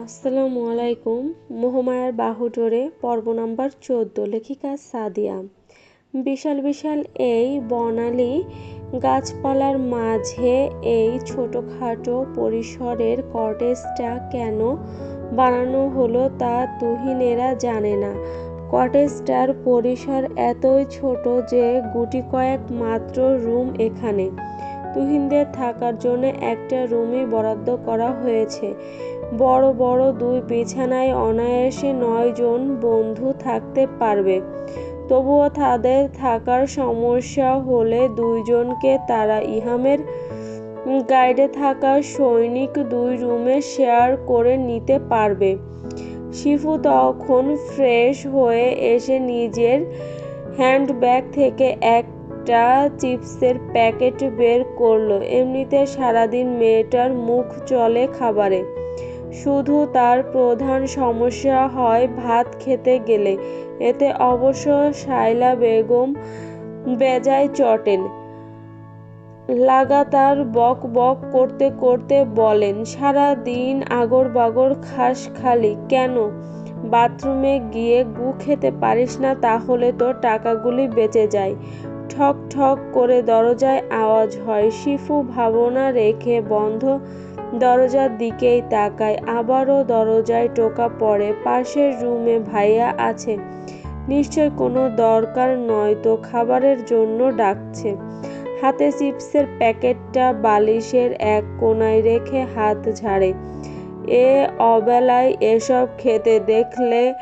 আসসালামু আলাইকুম। মোহমায়ার বাহুডোরে পর্ব নাম্বার চোদ্দ, লেখিকা সাদিয়া। বিশাল বিশাল এই বনালি গাছপালার মাঝে এই ছোটোখাটো পরিসরের কটেজটা কেন বানানো হলো তা তুহিনেরা জানে না। কটেজটার পরিসর এতই ছোট যে গুটি কয়েক মাত্র রুম এখানে। তুহিনদের থাকার জন্য একটা রুমই বরাদ্দ করা হয়েছে। বড় বড় দুই বিছানায় অনায়াসে নয়জন বন্ধু থাকতে পারবে। তবুও তাদের থাকার সমস্যা হলে দুইজনকে তারা ইহামের গাইডে থাকা সৈনিক দুই রুমে শেয়ার করে নিতে পারবে। শিফু তখন ফ্রেশ হয়ে এসে নিজের হ্যান্ডব্যাগ থেকে একটা চিপসের প্যাকেট বের করল। এমনিতে সারাদিন মেয়েটার মুখ চলে খাবারে। শুধু তার প্রধান সমস্যা হয় ভাত খেতে গেলে। এতে অবশ্য শাইলা বেগম বেজায় চটেন। লাগাতার বক বক করতে করতে বলেন, সারা দিন আগর বাগর খাস খালি, কেন? বাথরুমে গিয়ে গু খেতে পারিস না, তাহলে তো টাকাগুলি বেঁচে যায়। ঠক ঠক করে দরজায় আওয়াজ হয়। শিফু ভাবনা রেখে বন্ধ দরজার দিকেই তাকায়, আবারও দরজায় টোকা পড়ে পাশের রুমে ভাইয়া আছে। নিশ্চয় কোনো দরকার নয় তো খাবারের জন্য ডাকছে। হাতে চিপসের প্যাকেটটা বালিশের এক কোনায় রেখে হাত ঝাড়ে। এ অবেলায় এসব খেতে দেখলে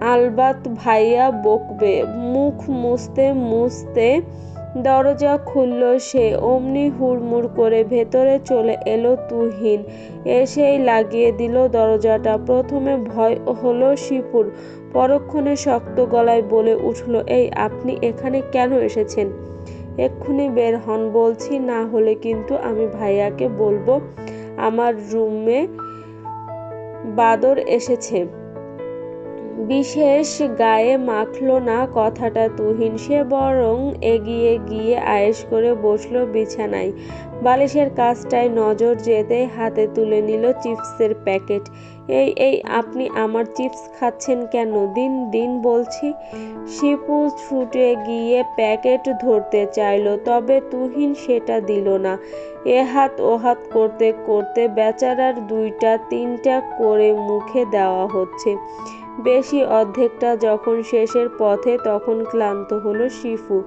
আলবাত ভাইয়া বকবে, মুখ মুছতে মুছতে দরজা খুলল সে, অমনি হুড়মুড় করে ভেতরে চলে এলো তুহিন। এসেই লাগিয়ে দিল দরজাটা। প্রথমে ভয় হলো শিপুর, পরক্ষণে শক্ত গলায় বলে উঠল, এই, আপনি এখানে কেন এসেছেন? এক্ষুনি বের হন বলছি, না হলে কিন্তু আমি ভাইয়াকে বলব, আমার রুমে বাদর এসেছে। বিশেষ গায়ে মাখল না কথাটা তুহিন। সে বরং এগিয়ে গিয়ে আয়েস করে বসল বিছানায়। বালিশের কাজটায় নজর যেতে হাতে তুলে নিল চিপসের প্যাকেট। এই এই, আপনি আমার চিপস খাচ্ছেন কেন? দিন দিন বলছি। শিপু ছুটে গিয়ে প্যাকেট ধরতে চাইল, তবে তুহিন সেটা দিল না। এ হাত, ও হাত করতে করতে বেচারার দুইটা, তিনটা করে মুখে দেওয়া হচ্ছে। বেশি অর্ধেকটা যখন শেষের পথে তখন ক্লান্ত হলো শিফু।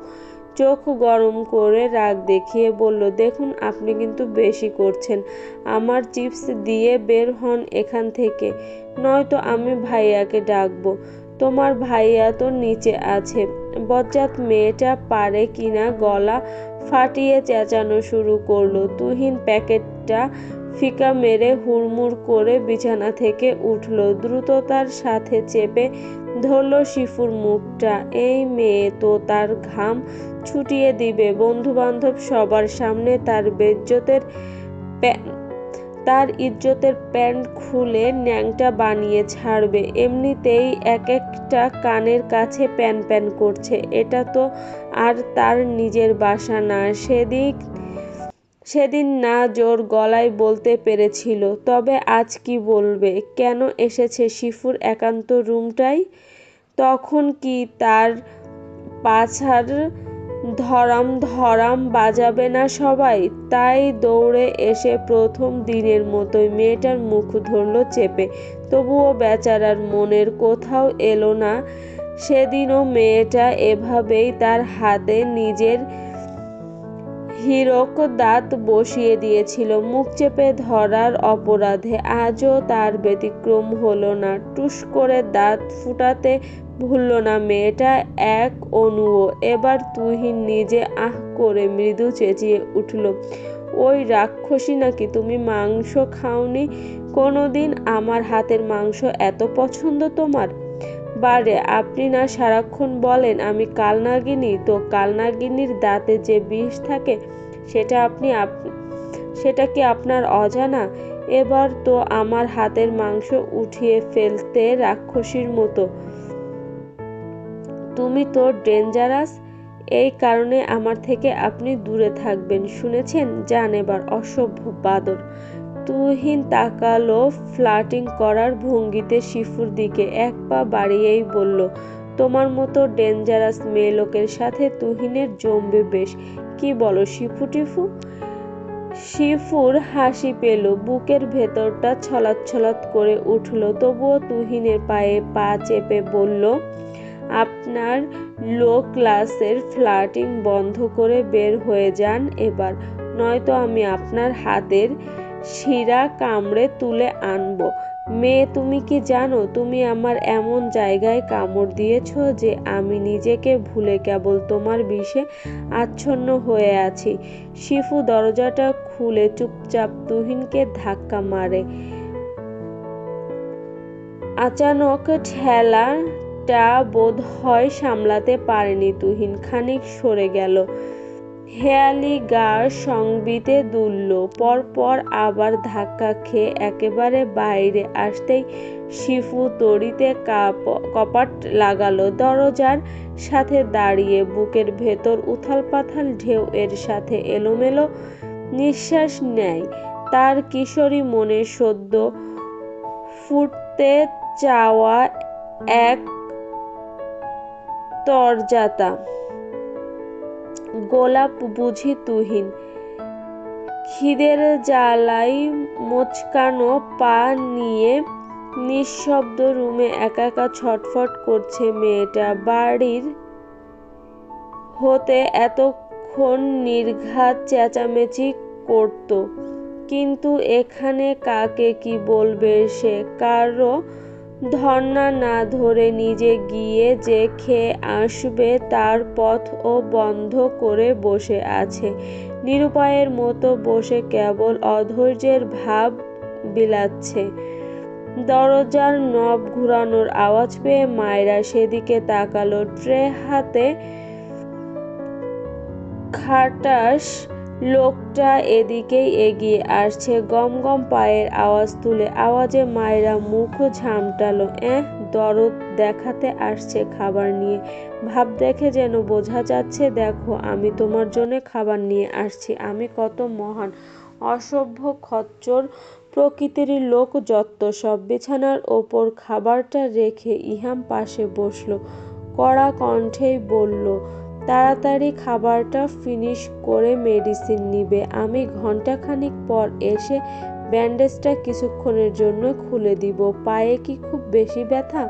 চোখ গরম করে রাগ দেখিয়ে বলল, দেখুন, আপনি কিন্তু বেশি করছেন। আমার চিপস দিয়ে বের হন এখান থেকে। নয়তো আমি ভাইয়াকে ডাকবো। তোমার ভাইয়া তো নিচে আছে। বজ্জাত মেয়েটা পারে কিনা গলা ফাটিয়ে চেঁচানো শুরু করল। তুহিন প্যাকেটটা ফিকা মেরে হুড়মুড় করে বিছানা থেকে উঠল। দ্রুততার সাথে চেপে ধরল শিফুর মুখটা। এই মেয়ে তো তার ঘাম ছুটিয়ে দিবে। বন্ধু বান্ধব সবার সামনে তার বেজ্জতের তার ইজ্জতের প্যান্ট খুলে ন্যাংটা বানিয়ে ছাড়বে। এমনিতেই এক একটা কানের কাছে প্যান প্যান করছে। এটা তো আর তার নিজের বাসা না। সেদিক সেদিন না জোর গলায় বলতে পেরেছিল, তবে আজ কি বলবে? কেন এসেছে শিফুর একান্ত রুমটাই? তখন কি তার পাছার ধরাম ধরাম বাজাবে না সবাই? তাই দৌড়ে এসে প্রথম দিনের মতোই মেয়েটার মুখ ধরল চেপে। তবুও বেচারার মনের কোথাও এলো না। সেদিনও মেয়েটা এভাবেই তার হাতে নিজের হীরক দাঁত বসিয়ে দিয়েছিল, মুখ চেপে ধরার অপরাধে। আজও তার ব্যতিক্রম হলো না। টুস করে দাঁত ফুটাতে ভুলল না মেয়েটা এক অনুও এবার তুহিন নিজে আহ করে মৃদু চেঁচিয়ে উঠল, ওই রাক্ষসী নাকি? তুমি মাংস খাওনি? কোনোদিন আমার হাতের মাংস এত পছন্দ তোমার? বারে, আপনি না সারাক্ষণ বলেন, আমি কালনাগিনী। তো কালনাগিনীর দাঁতে যে বিষ থাকে, সেটা আপনি সেটা কি আপনার অজানা? এবার তো আমার হাতের মাংস উঠিয়ে ফেলতে রাক্ষসীর মতো। তুমি তো ডেঞ্জারাস, এই কারণে আমার থেকে আপনি দূরে থাকবেন, শুনেছেন? যান এবার, অসভ্য বাদর। তুহিন তাকালো, ফ্লার্টিং করার ভঙ্গিতে শিফুর দিকে এক পা বাড়িয়েই বলল, তোমার মতো ডেঞ্জারাস মেয়ে লোকের সাথে তুহিনের জমবে বেশ। কি বলো শিফু টিফু? শিফুর হাসি পেল, বুকের ভেতরটা ছলাৎ করে উঠল, তবুও তুহিনের পায়ে পা চেপে বলল, আপনার লো ক্লাসের ফ্লার্টিং বন্ধ করে বের হয়ে যান এবার, নয়তো আমি আপনার হাতের শিরা কামড়ে তুলে আনব। মেয়ে, তুমি কি জানো, তুমি আমার এমন জায়গায় কামড় দিয়েছ যে আমি নিজেকে ভুলে কেবল তোমার বিষে আচ্ছন্ন হয়ে আছি। শিফু দরজাটা খুলে চুপচাপ তুহিনকে ধাক্কা মারে। আচানক ঠেলাটা বোধ হয় সামলাতে পারেনি তুহিন, খানিক সরে গেল। হেয়ালি গার সংবিতে দুলল, পরপর আবার ধাক্কা খেয়ে একেবারে বাইরে আসতেই শিফু তড়িতে কপাট লাগালো। দরজার সাথে দাঁড়িয়ে বুকের ভেতর উথাল পাথাল ঢেউ এর সাথে এলোমেলো নিঃশ্বাস নেয়। তার কিশোরী মনে সদ্য ফুটতে চাওয়া এক তরজাতা। গোলাপ বুঝি তুহিন। খিদের জ্বালাই মোচকানো পা নিয়ে নিঃশব্দ রুমে একা একা ছটফট করছে মেয়েটা। বাড়ির হতে এতক্ষণ নির্ঘাত চেঁচামেচি করত, কিন্তু এখানে কাকে কি বলবে সে? কারও ধর্না না ধরে নিজে গিয়ে যে খেয়ে আসবে তার পথও বন্ধ করে বসে আছে। নিরুপায়ের মতো বসে কেবল অধৈর্যের ভাব বিলাচ্ছে। দরজার নব ঘুরানোর আওয়াজ পেয়ে মায়েরা সেদিকে তাকালো। ট্রে হাতে খাটাস লোকটা এদিকেই এগিয়ে আসছে। গম গম পায়ের আওয়াজ তুলে আওয়াজে মায়েরা মুখ ঝামটালো। এহ, দরদ দেখাতে আসছে খাবার নিয়ে। ভাব দেখে যেন বোঝা যাচ্ছে, দেখো, আমি তোমার জন্য খাবার নিয়ে আসছি। আমি কত মহান, অসভ্য, খচ্চর প্রকৃতির লোক যত্ত। সব বিছানার ওপর খাবারটা রেখে ইহাম পাশে বসল। কড়া কণ্ঠেই বলল তাড়াতাড়ি খাবারটা ফিনিশ করে মেডিসিন নিবে। আমি ঘন্টাখানিক পর এসে ব্যান্ডেজটা কিছুক্ষণের জন্য খুলে দিব। পায়ে কি খুব বেশি ব্যথা?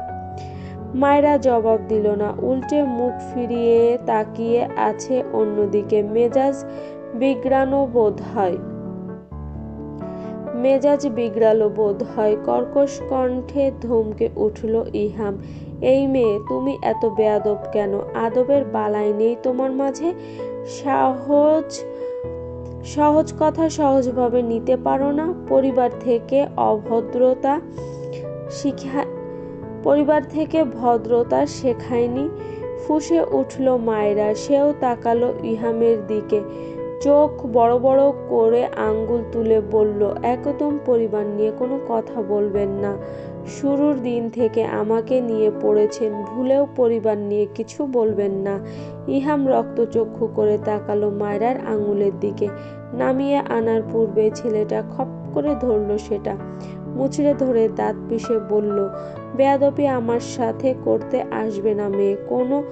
মায়েরা জবাব দিল না। উল্টে মুখ ফিরিয়ে তাকিয়ে আছে অন্যদিকে। মেজাজ বিগ্রানো বোধ হয়। মেজাজ বিগড়ালো বোধ হয়। কর্কশ কণ্ঠে ধমকে উঠল ইহাম, এই মেয়ে, তুমি এত বেয়াদব কেন? আদবের বালাই নেই তোমার মাঝে? সহজ সহজ কথা সহজভাবে নিতে পারো না। পরিবার থেকে অভদ্রতা শিখা, পরিবার থেকে ভদ্রতা শেখায়নি। ফুসে উঠল মায়েরা, সেও তাকালো ইহামের দিকে। চোখ বড় বড় করে আঙ্গুল তুলে বলল, একদম পরিবার নিয়ে কোনো কথা বলবেন না। শুরুর দিন থেকে আমাকে নিয়ে পড়েছেন, ভুলেও পরিবার নিয়ে কিছু বলবেন না। ইহাম রক্তচক্ষু করে তাকালো মায়রার আঙুলের দিকে। নামিয়ে আনার পূর্বে ছেলেটা খপ করে ধরল সেটা। মুচড়ে ধরে দাঁত পিষে বলল বেয়াদপি আমার সাথে করতে আসবে না মেয়ে, কোনো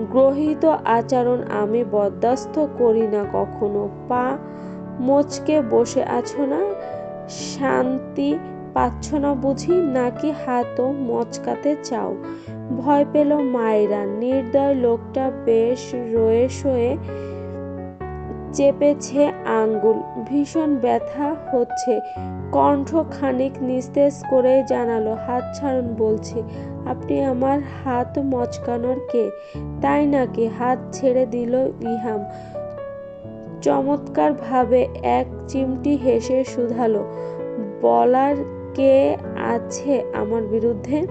গ্রহিত আচরণ আমি বরদাস্ত করি না কখনো। পা মোচকে বসে আছো না? শান্তি পাচ্ছ না বুঝি? নাকি হাতও মচকাতে চাও? ভয় পেল মায়েরা। নির্দয় লোকটা বেশ রয়ে শয়ে চেপেছে আঙ্গুল। ভীষণ ব্যথা হচ্ছে। কণ্ঠ খানিক নিস্তেজ করে জানালো, হাত ছাড়ুন, বলছি। আপনি আমার হাত মচকানোর কে? তাই নাকি হাত ছেড়ে দিল ইহাম। চমৎকার ভাবে এক চিমটি হেসে শুধালো, বলার কে আছে আমার বিরুদ্ধে?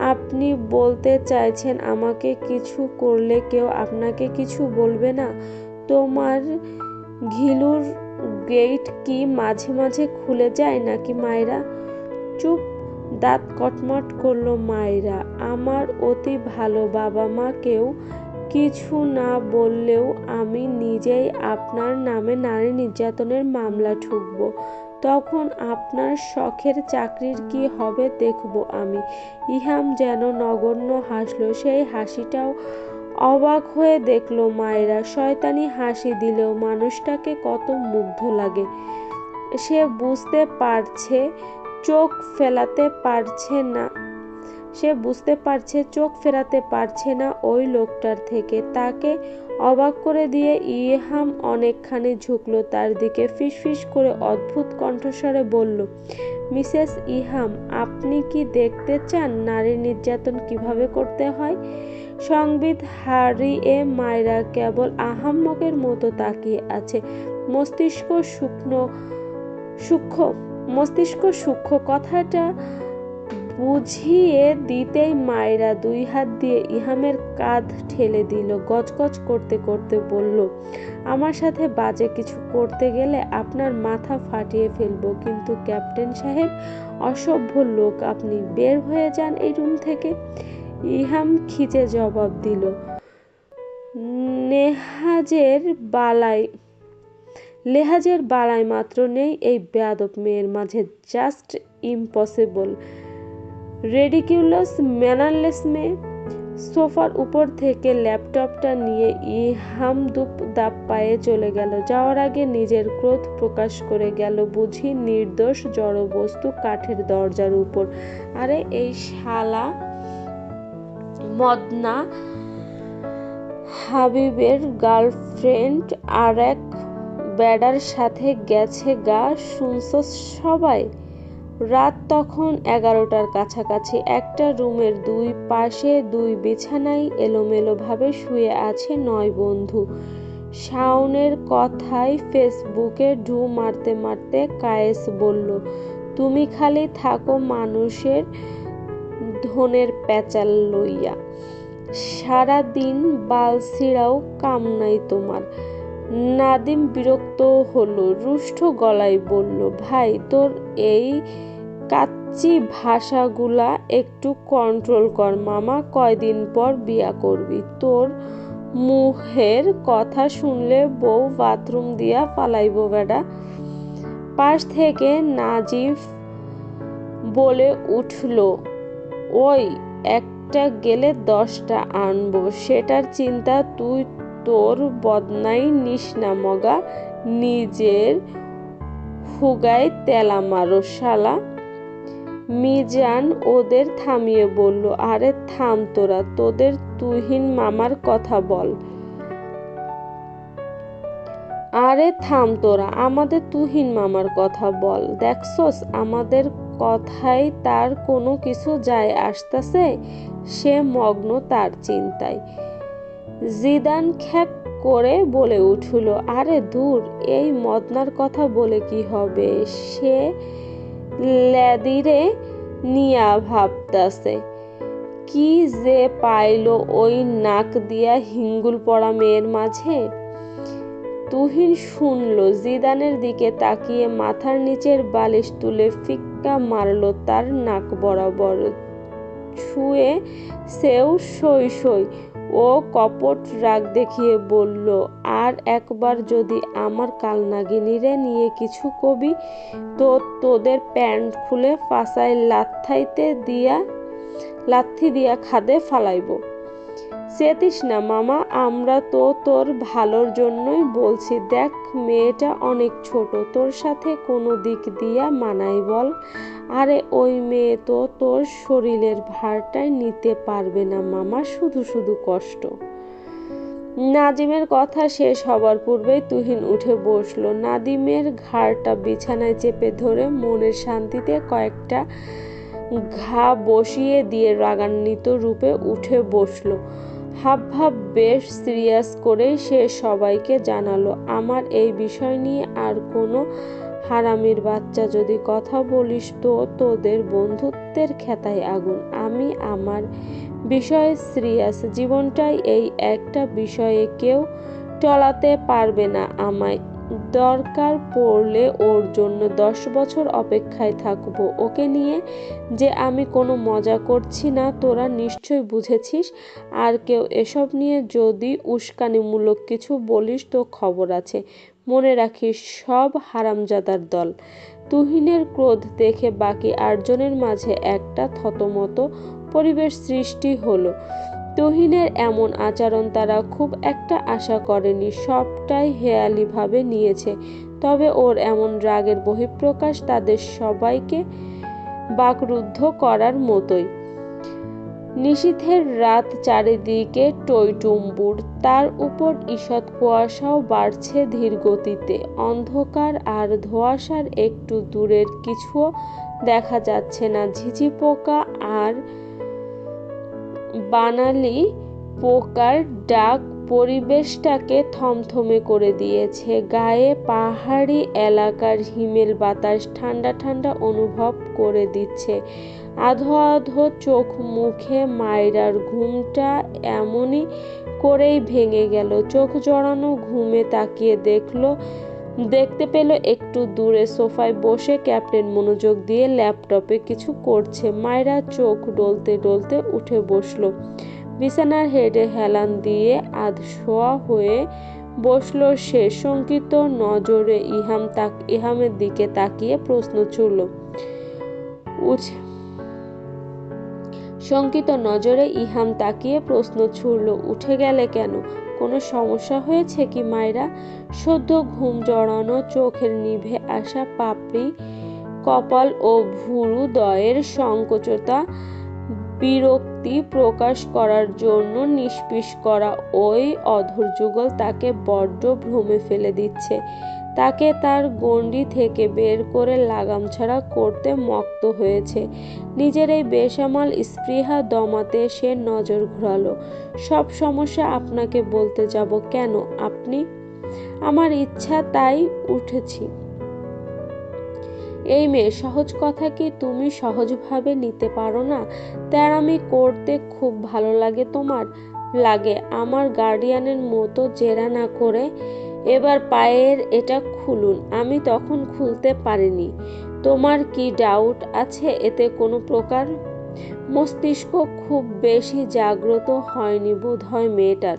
আপনি বলতে চাইছেন আমাকে কিছু করলে কেউ আপনাকে কিছু বলবে না? তোমার ঘিলুর গেট কি মাঝে মাঝে খুলে যায় নাকি মায়েরা? চুপ দাঁত কটমট করল মায়েরা। আমার অতি ভালো বাবা মা কেউ কিছু না বললেও আমি নিজেই আপনার নামে নারী নির্যাতনের মামলা ঠুকব। তখন আপনার শখের চাকরির কি হবে দেখব আমি। ইহাম যেন নগণ্য হাসল। সেই হাসিটাও অবাক হয়ে দেখল মায়েরা। শয়তানি হাসি দিলেও মানুষটাকে কত মুগ্ধ লাগে। সে বুঝতে পারছে চোখ ফেলাতে পারছে না। সে বুঝতে পারছে, চোখ ফেরাতে পারছে না ওই লোকটার থেকে। তাকে অবাক করে দিয়ে ইহাম অনেকখানি ঝুঁকলো তার দিকে, ফিসফিস করে অদ্ভুত কণ্ঠস্বরে বলল, মিসেস ইহাম, আপনি কি দেখতে চান নারী নির্যাতন কীভাবে করতে হয়? সংবিত হারিয়ে মায়রা কেবল আহাম্মকের মতো তাকিয়ে আছে। মস্তিষ্ক শুকনো, সূক্ষ্ম মস্তিষ্ক সূক্ষ্ম কথাটা বুঝিয়ে দিতেই মায়েরা দুই হাত দিয়ে ইহামের কাঁধ ঠেলে দিল, গজগজ করতে করতে বলল, আমার সাথে বাজে কিছু করতে গেলে আপনার মাথা ফাটিয়ে ফেলব, কিন্তু ক্যাপ্টেন সাহেব, অসভ্য লোক, আপনি বের হয়ে যান এই রুম থেকে। ইহাম খিচে জবাব দিল, নেহাজের বালাই লেহাজের বাড়ায় মাত্র নেই এই বেয়াদব মেয়ের মাঝে। Just impossible. রেডিকিউলাস ম্যানারলেস মেয়ে। সোফার উপর থেকে ল্যাপটপটা নিয়ে ইহাম দুপ দাপ পায়ে চলে গেল। যাওয়ার আগে নিজের ক্রোধ প্রকাশ করে গেল বুঝি নির্দোষ জড়বস্তু কাঠের দরজার উপর। আরে এই শালা মদনা হাবিবের গার্লফ্রেন্ড আর এক ব্যাডার সাথে গেছে গা, শুনছ সবাই? রাত তখন এগারোটার কাছাকাছি। একটা রুমের দুই পাশে দুই বিছানায় এলোমেলোভাবে শুয়ে আছে নয় বন্ধু। শাওনের কথায় ফেসবুকে ঢু মারতে মারতে কায়েস বলল, তুমি খালি থাকো মানুষের ধনের প্যাচাল লইয়া। সারা দিন বালসিরাও কাম নাই তোমার। নাদিম বিরক্ত হলো, রুষ্ট গলায় বলল, ভাই, তোর এই কাচ্চি ভাষাগুলা একটু কন্ট্রোল কর। মামা কয়দিন পর বিয়া করবি। তোর মুহের কথা শুনলে বউ বাথরুম দিয়া পালাইব বেডা পাশ থেকে নাজিফ বলে উঠল, ওই একটা গেলে দশটা আনব। সেটার চিন্তা তুই তোর বদনাই নিস না মগা, নিজের হুগায় তেলা মারো শালা। মিজান ওদের থামিয়ে বলল, আরে থাম তোরা, তোদের তুহিন মামার কথা বল। আরে থাম তোরা, আমাদের তুহিন মামার কথা বল। দেখছস, আমাদের কথায় তার কোনো কিছু যায় আসতেছে, সে মগ্ন তার চিন্তায়। জিদান খ্যাক করে বলে উঠল, আরে দূর, এই মদনার কথা বলে কি হবে? সে ল্যাদিরে নিয়া ভাবতাছে। কি যে পাইল ওই নাক দিয়া হিঙ্গুল পড়া মেয়ের মাঝে? তুহিন শুনল, জিদানের দিকে তাকিয়ে মাথার নিচের বালিশ তুলে ফিক্কা মারল, তার নাক বরাবর ছুঁয়ে সেও সই সই ও কপট রাগ দেখিয়ে বলল, আর একবার যদি আমার কালনাগিনীরে নিয়ে কিছু কবি, তো তোদের প্যান্ট খুলে ফাঁসায় লাথাইতে দিয়া, লাথি দিয়া খাদে ফালাইব। চেতিস না মামা, আমরা তো তোর ভালোর জন্যই বলছি। দেখ, মেয়েটা অনেক ছোট, তোর সাথে কোনো দিক দিয়া মানাই বল। আরে ওই মেয়ে তো তোর শরীরের ভারটাই নিতে পারবে না মামা, শুধু শুধু কষ্ট। নাজিমের কথা শেষ হবার পূর্বেই তুহিন উঠে বসল। নাদিমের ঘাড়টা বিছানায় চেপে ধরে মনের শান্তিতে কয়েকটা ঘা বসিয়ে দিয়ে রাগান্বিত রূপে উঠে বসল। হাবভাব বেশ সিরিয়াস করেই সে সবাইকে জানালো, আমার এই বিষয় নিয়ে আর কোনো হারামির বাচ্চা যদি কথা বলিস তো তোদের বন্ধুত্বের খেতায় আগুন। আমি, আমার বিষয়ে সিরিয়াস, জীবনটাই এই একটা বিষয়ে কেউ টলাতে পারবে না আমায়। দরকার পড়লে ওর জন্য দশ বছর অপেক্ষায় থাকব। ওকে নিয়ে যে আমি কোনো মজা করছি না, তোরা নিশ্চয় বুঝেছিস। আর কেউ এসব নিয়ে যদি উস্কানিমূলক কিছু বলিস তো খবর আছে। মনে রাখিস, সব হারামজাদার দল। তুহিনের ক্রোধ দেখে বাকি আটজনের মাঝে একটা থতমত পরিবেশ সৃষ্টি হলো। তুহিনের এমন আচরণ তারা খুব একটা আশা করেনি, সবটাই হেয়ালিভাবে নিয়েছে। তবে ওর এমন রাগের বহিঃপ্রকাশ তাদের সবাইকে বাকরুদ্ধ করার মতোই। নিশীথের রাত চারিদিকে টইটুম্বুর। তার উপর ঈষৎ কুয়াশাও বাড়ছে ধীর গতিতে অন্ধকার আর ধোঁয়াশার একটু দূরের কিছুও দেখা যাচ্ছে না। ঝিঝি পোকা আর বানালি পোকার ডাক পরিবেশটাকে থমথমে করে দিয়েছে। গায়ে পাহাড়ি এলাকার হিমেল বাতাস ঠান্ডা ঠান্ডা অনুভব করে দিচ্ছে। আধো আধো চোখ মুখে মায়রার ঘুমটা এমনই করেই ভেঙে গেল। চোখ জড়ানো ঘুমে তাকিয়ে দেখল, দেখতে পেল একটু দূরে সোফায় বসে ক্যাপ্টেন মনোযোগ দিয়ে ল্যাপটপে কিছু করছে। মায়েরা চোখ ডলতে ডলতে উঠে বসল। বিছানার হেডে হেলান দিয়ে আধ শোয়া হয়ে বসল সে। শঙ্কিত নজরে ইহাম তাক, ইহামের দিকে তাকিয়ে প্রশ্ন ছুড়ল উঠে শঙ্কিত নজরে ইহাম তাকিয়ে প্রশ্ন ছুড়ল, উঠে গেলে কেন? কোনো সমস্যা হয়েছে কি মায়েরা? সদ্য ঘুম জড়ানো চোখের নিভে আসা পাপড়ি, কপাল ও ভুরু দয়ের সংকোচতা, বিরক্তি প্রকাশ করার জন্য নিষ্পিস করা ওই অধর যুগল তাকে বড্ড ভ্রমে ফেলে দিচ্ছে। তাকে তার গণ্ডি থেকে বের করে লাগাম ছাড়া করতে মক্ত হয়েছে। নিজের এই বেসামাল স্পৃহা দমাতে সে নজর ঘুরালো। সব সমস্যা আপনাকে বলতে যাব কেন আপনি? আমার ইচ্ছা তাই উঠেছি। এই মেয়ে, সহজ কথা কি তুমি সহজভাবে নিতে পারো না? তেরামি করতে খুব ভালো লাগে তোমার। লাগে আমার গার্ডিয়ানের মতো জেরা না করে এবার পায়ের এটা খুলুন। আমি তখন খুলতে পারিনি। তোমার কি ডাউট আছে এতে কোনো প্রকার? মস্তিষ্ক খুব বেশি জাগ্রত হয়নি বোধ হয় মেয়েটার।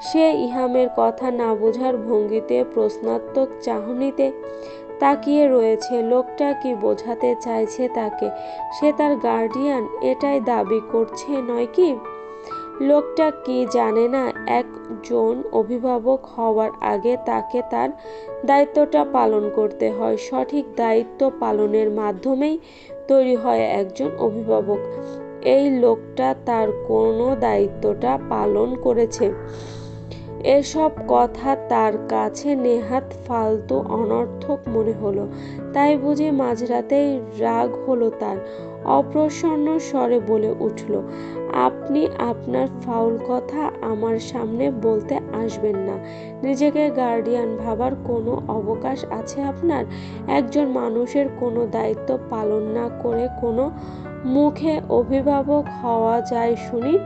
সে ইহামের কথা না বোঝার ভঙ্গিতে প্রশ্নাত্মক চাহনিতে তাকিয়ে রয়েছে, লোকটা কি বোঝাতে চাইছে তাকে? সে তার গার্ডিয়ান এটাই দাবি করছে, নয় কি? লোকটা কি জানে না, একজন অভিভাবক হওয়ার আগে তাকে তার দায়িত্বটা পালন করতে হয়। সঠিক দায়িত্ব পালনের মাধ্যমেই তৈরি হয় একজন অভিভাবক। এই লোকটা তার কোনো দায়িত্বটা পালন করেছে। এসব কথা তার কাছে নেহাত ফালতু অনর্থক মনে হলো। তাই বুঝি মাঝরাতেই রাগ হলো তার। অপ্রসন্ন স্বরে বলে উঠল, আপনি আপনার ফাউল কথা আমার সামনে বলতে আসবেন না। নিজেকে গার্ডিয়ান ভাবার কোনো অবকাশ আছে আপনার? একজন মানুষের কোনো দায়িত্ব পালন না করে কোনো মুখে অভিভাবক হওয়া যায় শুনি।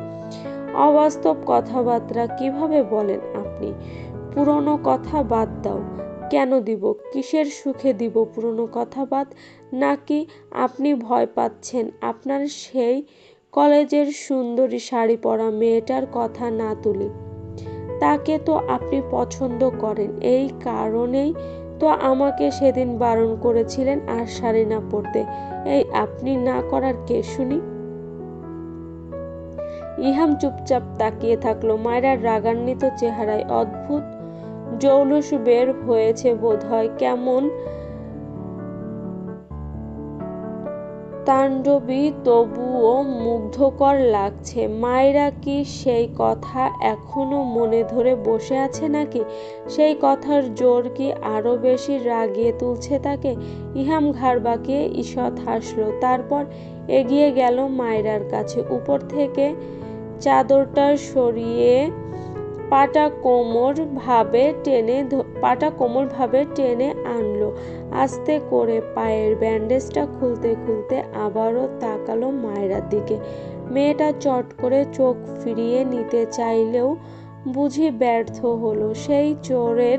অবাস্তব কথাবার্তা কীভাবে বলেন আপনি? পুরনো কথা বাদ দাও। কেন দিব? কিসের সুখে দিব পুরনো কথা বাদ? নাকি আপনি ভয় পাচ্ছেন আপনার সেই কলেজের সুন্দরী শাড়ি পরা মেয়েটার কথা না তুলি? তাকে তো আপনি পছন্দ করেন। এই কারণেই তো আমাকে সেদিন বারণ করেছিলেন আর শাড়ি না পরতে এই আপনি না করার কে শুনি? চুপচাপ তাকিয়ে থাকল। মায়েরার রাগান্বিত চেহারায় অদ্ভুত জৌলুস বের হয়েছে বোধ হয় কেমন তাণ্ডবী তবুও মুগ্ধকর লাগছে। মায়েরা কি সেই কথা এখনও মনে ধরে বসে আছে নাকি? সেই কথার জোর কি আরও বেশি রাগিয়ে তুলছে তাকে? ইহাম ঘাড় বাঁকিয়ে ঈষৎ হাসলো। তারপর এগিয়ে গেল মায়রার কাছে। উপর থেকে চাদরটা সরিয়ে পাটা কোমর ভাবে টেনে পাটা কোমর ভাবে টেনে আনলো। আস্তে করে পায়ের ব্যান্ডেজটা খুলতে খুলতে আবারও তাকালো মায়েরার দিকে। মেয়েটা চট করে চোখ ফিরিয়ে নিতে চাইলেও বুঝি ব্যর্থ হলো। সেই চোরের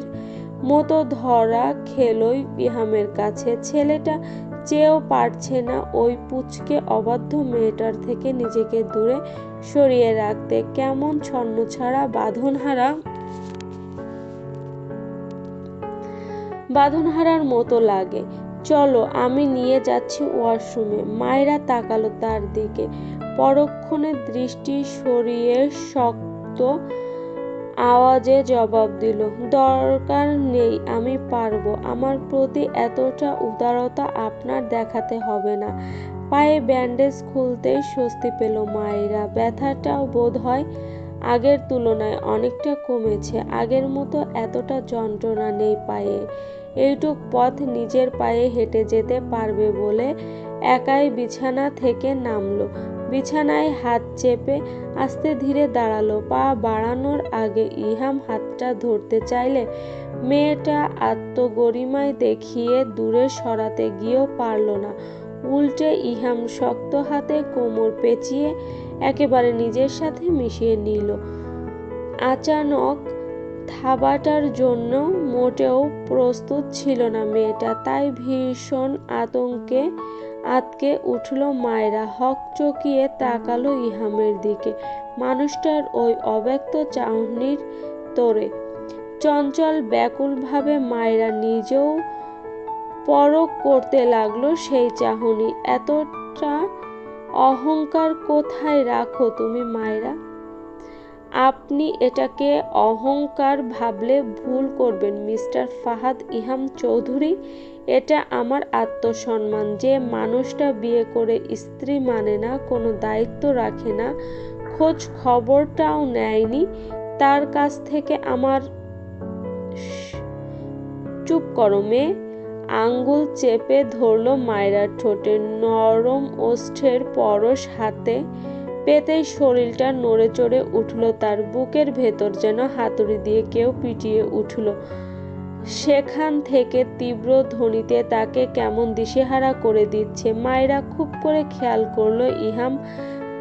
মতো ধরা খেলোই ইহামের কাছে। ছেলেটা চেয়েও পারছে না। ওই পুচকে অবাধ্য মেয়েটার থেকে নিজেকে দূরে সরিয়ে রাখতে কেমন ছন্ন ছাড়া বাঁধনহারা? বাঁধনহারার মতো লাগে। চলো, আমি নিয়ে যাচ্ছি ওয়াশরুমে। মায়েরা তাকালো তার দিকে। পরক্ষণে দৃষ্টি সরিয়ে শক্ত আওয়াজে জবাব দিল, দরকার নেই, আমি পারব। আমার প্রতি এতটা উদারতা আপনার দেখাতে হবে না। পায়ে ব্যান্ডেজ খুলতেই স্বস্তি পেল মায়েরা। ব্যথাটাও বোধ হয় আগের তুলনায় অনেকটা কমেছে। আগের মতো এতটা যন্ত্রণা নেই পায়ে। এইটুক পথ নিজের পায়ে হেঁটে যেতে পারবে বলে একাই বিছানা থেকে নামলো। বিছানায় হাত চেপে আস্তে ধীরে দাঁড়াল। পা বাড়ানোর আগে ইহাম হাতটা ধরতে চাইলে মেয়েটা আত্মগরিমায় দেখিয়ে দূরে সরাতে গিয়েও পারল না। উল্টে ইহাম শক্ত হাতে কোমর পেঁচিয়ে একেবারে নিজের সাথে মিশিয়ে নিল। আচানক থাবাটার জন্য মোটেও প্রস্তুত ছিল না মেয়েটা, তাই ভীষণ আতঙ্কে আতকে উঠল মায়েরা। হক চকিয়ে তাকালো ইহামের দিকে। মানুষটার ওই অব্যক্ত চাহনির তোরে। চঞ্চল ব্যাকুলভাবে মায়েরা নিজেও পরক করতে লাগল সেই চাহনি। এতটা অহংকার কোথায় রাখো তুমি মায়েরা? আপনি এটাকে অহংকার ভাবলে ভুল করবেন, মিস্টার ফাহাদ ইহাম চৌধুরী। এটা আমার আত্মসম্মান। যে মানুষটা বিয়ে করে স্ত্রী মানে না, কোনো দায়িত্ব রাখে না, খোঁজ খবরটাও নেয়নি, তার কাছ থেকে আমার চুপ করো মেয়ে। আঙ্গুল চেপে ধরল মায়েরার ঠোঁটে নরম ওষ্ঠের পরশ হাতে পেতেই শরীরটা নড়ে চড়ে উঠল, তার বুকের ভেতর যেন হাতুড়ি দিয়ে কেউ পিটিয়ে উঠল। সেখান থেকে তীব্র ধ্বনিতে তাকে কেমন দিশেহারা করে দিচ্ছে, মায়েরা খুব করে খেয়াল করল, ইহাম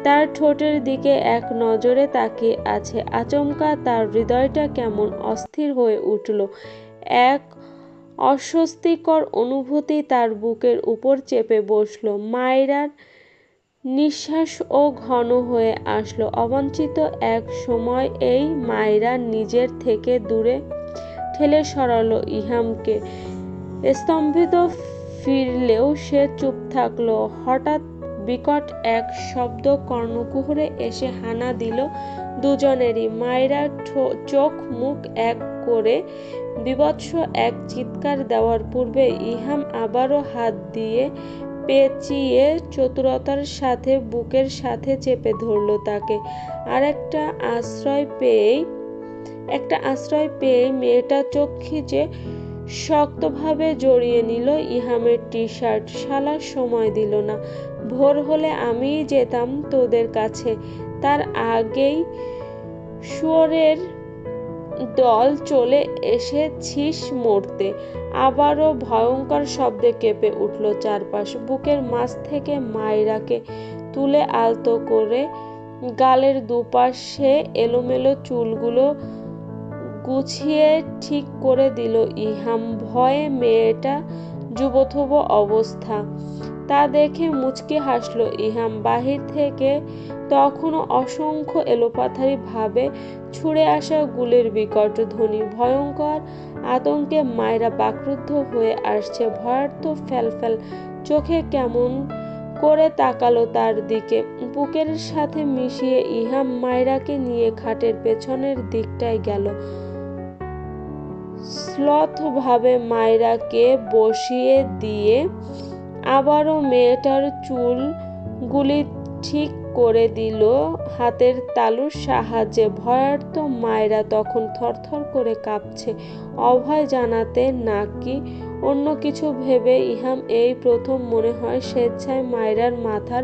তার ঠোঁটের দিকে এক নজরে তাকিয়ে আছে, আচমকা তার হৃদয়টা কেমন অস্থির হয়ে উঠল। এক অস্বস্তিকর অনুভূতি তার বুকের উপর চেপে বসল। মায়েরার নিঃশ্বাসও ঘন হয়ে আসলো। অবাঞ্ছিত এক সময় এই মায়েরা নিজের থেকে দূরে ঠেলে সরালো ইহামকে। স্তম্ভিত ফিরলেও সে চুপ থাকল। হঠাৎ বিকট এক শব্দ কর্ণকুহরে এসে হানা দিল দুজনেরই মায়েরা চোখ, মুখ এক করে বিবৎস এক চিৎকার দেওয়ার পূর্বে ইহাম আবারও হাত দিয়ে পেঁচিয়ে চতুরতার সাথে বুকের সাথে চেপে ধরল তাকে। আর একটা আশ্রয় পেয়েই, একটা আশ্রয় পেয়ে মেয়েটা চোখ খিচে শক্তভাবে জড়িয়ে নিল, ইহামের টি শার্ট শালা সময় দিল না। ভোর হলে আমি যেতাম তোদের কাছে। তার আগেই শুয়োরের দল চলে এসেছিস মরতে। আবারও ভয়ঙ্কর শব্দে কেঁপে উঠল চারপাশ। বুকের মাছ থেকে মায়রাকে তুলে আলতো করে গালের দুপাশে এলোমেলো চুলগুলো গুছিয়ে ঠিক করে দিল ইহাম। ভয়ে মেয়েটা যুবথব অবস্থা তা দেখে মুচকে হাসলো ইহাম। বাহির থেকে তখনও অসংখ্য এলোপাথারি ভাবে ছুড়ে আসা গুলির বিকট ধ্বনি। ভয়ঙ্কর আতঙ্কে মায়েরা বাক্রুদ্ধ হয়ে আসছে। ভয়ার্থ ফ্যালফ্যাল চোখে কেমন করে তাকালো তার দিকে। বুকের সাথে মিশিয়ে ইহাম মায়রাকে নিয়ে খাটের পেছনের দিকটায় গেল। ভাবে মায়রাকে বসিয়ে দিয়ে আবারও মেয়েটার চুল গুলি ঠিক করে দিল। হাতের তালুর সাহায্যে ভয়ার্ত মায়েরা তখন থরথর করে কাঁপছে। অভয় জানাতে নাকি অন্য কিছু ভেবে ইহাম এই প্রথম মনে হয় স্বেচ্ছায় মায়েরার মাথার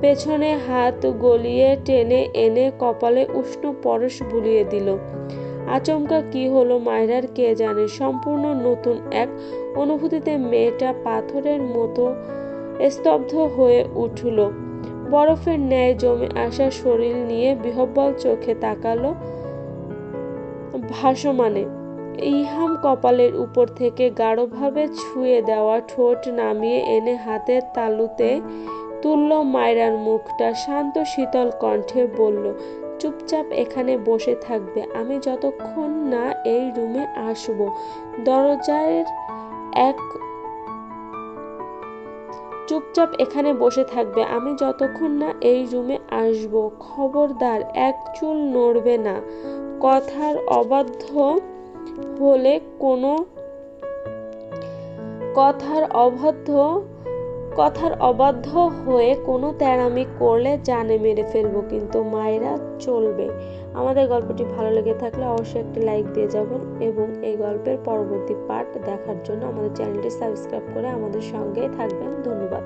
পেছনে হাত গলিয়ে টেনে এনে কপালে উষ্ণ পরশ বুলিয়ে দিল। আচমকা কি হলো মায়রার কে জানে? সম্পূর্ণ নতুন এক অনুভূতিতে মেয়েটা পাথরের মতো স্তব্ধ হয়ে উঠল। বরফের ন্যায় জমে আসা শরীর নিয়ে বিহব্বল চোখে তাকালো ভাসমানে। ইহাম কপালের উপর থেকে গাঢ়ভাবে ছুঁয়ে দেওয়া ঠোঁট নামিয়ে এনে হাতের তালুতে তুলল মায়রার মুখটা, শান্ত শীতল কণ্ঠে বলল, চুপচাপ এখানে বসে থাকবে, আমি যতক্ষণ না এই রুমে আসব। দরজার এক চুপচাপ এখানে বসে থাকবে। আমি যতক্ষণ না এই রুমে আসব, খবরদার, এক চুল নড়বে না। কথার অবাধ্য হলে কোনো কথার অবাধ্য কথার অবাধ্য হয়ে কোনো তেড়ামি করলে জানে মেরে ফেলব, কিন্তু মায়েরা চলবে। আমাদের গল্পটি ভালো লেগে থাকলে অবশ্যই একটি লাইক দিয়ে যাবেন এবং এই গল্পের পরবর্তী পার্ট দেখার জন্য আমাদের চ্যানেলটি সাবস্ক্রাইব করে আমাদের সঙ্গেই থাকবেন। ধন্যবাদ।